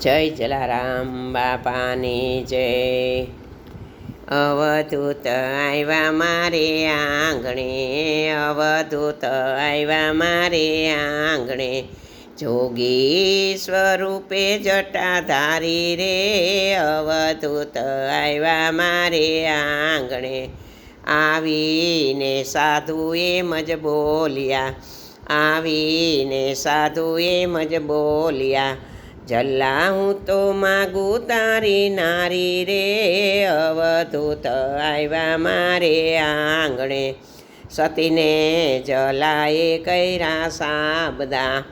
જય જલારામ બાપાની જય. અવધૂત આવ્યા મારે આંગણે, અવધૂત આવ્યા મારે આંગણે. જોગી સ્વરૂપે જટાધારી રે, અવધૂત આવ્યા મારે આંગણે. આવીને સાધુ એમ જ બોલ્યા, આવીને સાધુ એમ જ બોલ્યા જલ્લા હું તો માગું તારી નારી રે, અવધૂત આવ્યા મારે આંગણે. સતીને જલાએ કર્યા સાબદા.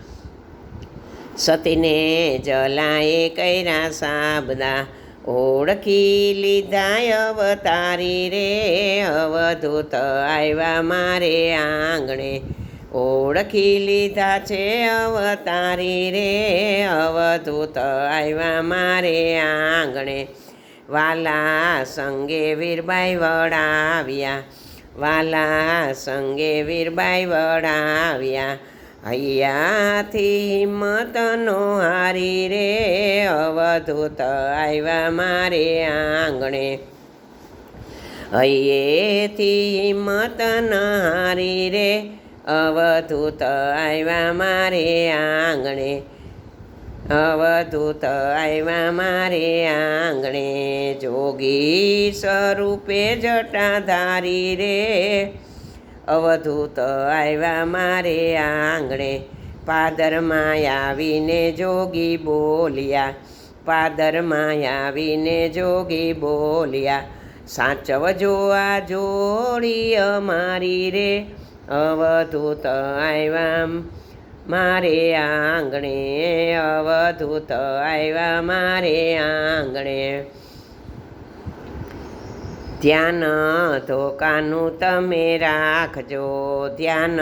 સતીને જલાએ કર્યા સાબદા. ઓળખી લીધા અવતારી રે, અવધૂત આવ્યા મારે આંગણે. ઓળખી લીધા છે અવતારી રે, અવધૂત આવ્યા મારે આંગણે. વાલા સંગે વીરબાઈ વડાવ્યા, વાલા સંગે વીરબાઈ વડાવ્યા. હૈયાથી હિંમતનો હારી રે, અવધૂત આવ્યા મારે આંગણે. હૈયેથી હિંમત હારી રે અવધૂત આવ્યા મારે આંગણે. અવધૂત આવ્યા મારે આંગણે. જોગી સ્વરૂપે જટાધારી રે. અવધૂત આવ્યા મારે આંગણે. પાદરમાં આવીને જોગી બોલ્યા. પાદરમાં આવીને જોગી બોલ્યા. સાચવજો આ જોડી અમારી રે. અવધૂત આવ્યા મારે આંગણે અવધૂત આવ્યા મારે આંગણે. ધ્યાન ધોકાનું તમે રાખજો, ધ્યાન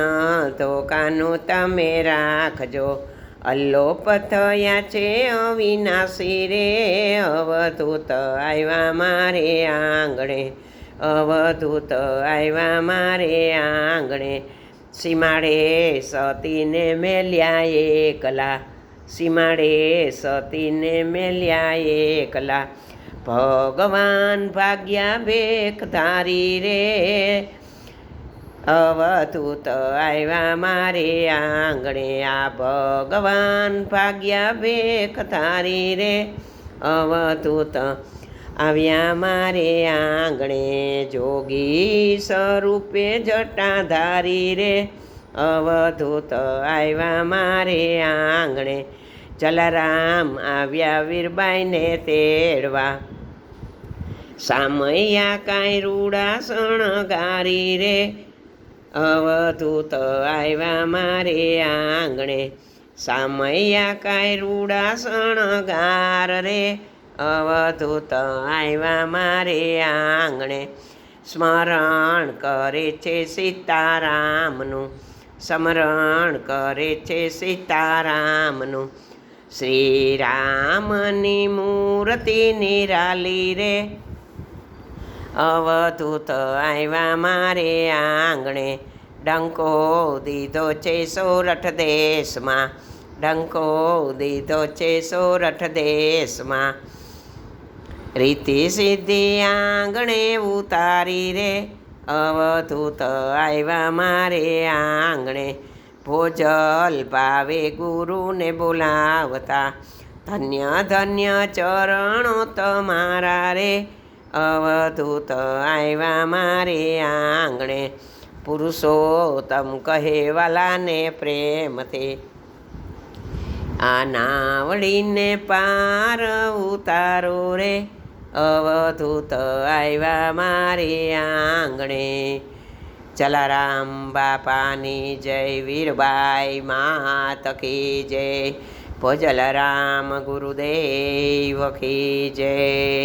ધોકાનું તમે રાખજો. અલ્લોપ થયા છે અવિનાશી રે, અવધૂત આવ્યા મારે આંગણે. અવધૂત આવ્યા મારે આંગણે. સીમાડે સતીને મેલ્યા એકલા સીમાડે સતીને મેલ્યા એકલા ભગવાન ભાગ્યા ભેખ ધારી રે. અવધૂત આવ્યા મારે આંગણે. આ ભગવાન ભાગ્યા ભેખ ધારી રે. અવધૂત આવ્યા મારે આંગણે જોગી સ્વરૂપે જટાધારી રે. અવધૂત આવ્યા મારે આંગણે. જલારામ આવ્યા વીરબાઈને તેડવા. સામૈયા કાંઈ રૂડા શણગારી રે. અવધૂત આવ્યા મારે આંગણે. સામૈયા કાંઈ રૂડા શણગાર રે. અવધૂત આવ્યા મારે આંગણે. સ્મરણ કરે છે સીતારામનું. સ્મરણ કરે છે સીતારામનું. શ્રી રામની મૂર્તિ નિરાલી રે. અવધૂત આવ્યા મારે આંગણે. ડંકો દીધો છે સોરઠ દેશમાં. ડંકો દીધો છે સોરઠ દેશમાં. રીતિ સિદ્ધિ આંગણે ઉતારી રે. અવધૂત આવ્યા મારે આંગણે. ભોજલ ભાવે ગુરુને બોલાવતા, ધન્ય ધન્ય ચરણો તમારા રે. અવધૂત આવ્યા મારે આંગણે. પુરુષોત્તમ કહેવાલાને પ્રેમથી. આ નાવડીને પાર ઉતારો રે. અવધૂત આવ્યા મારે આંગણે. જલારામ બાપાની જય, વીરબાઈ માત કી જય. ભોજલરામ ગુરુદેવ કી જય.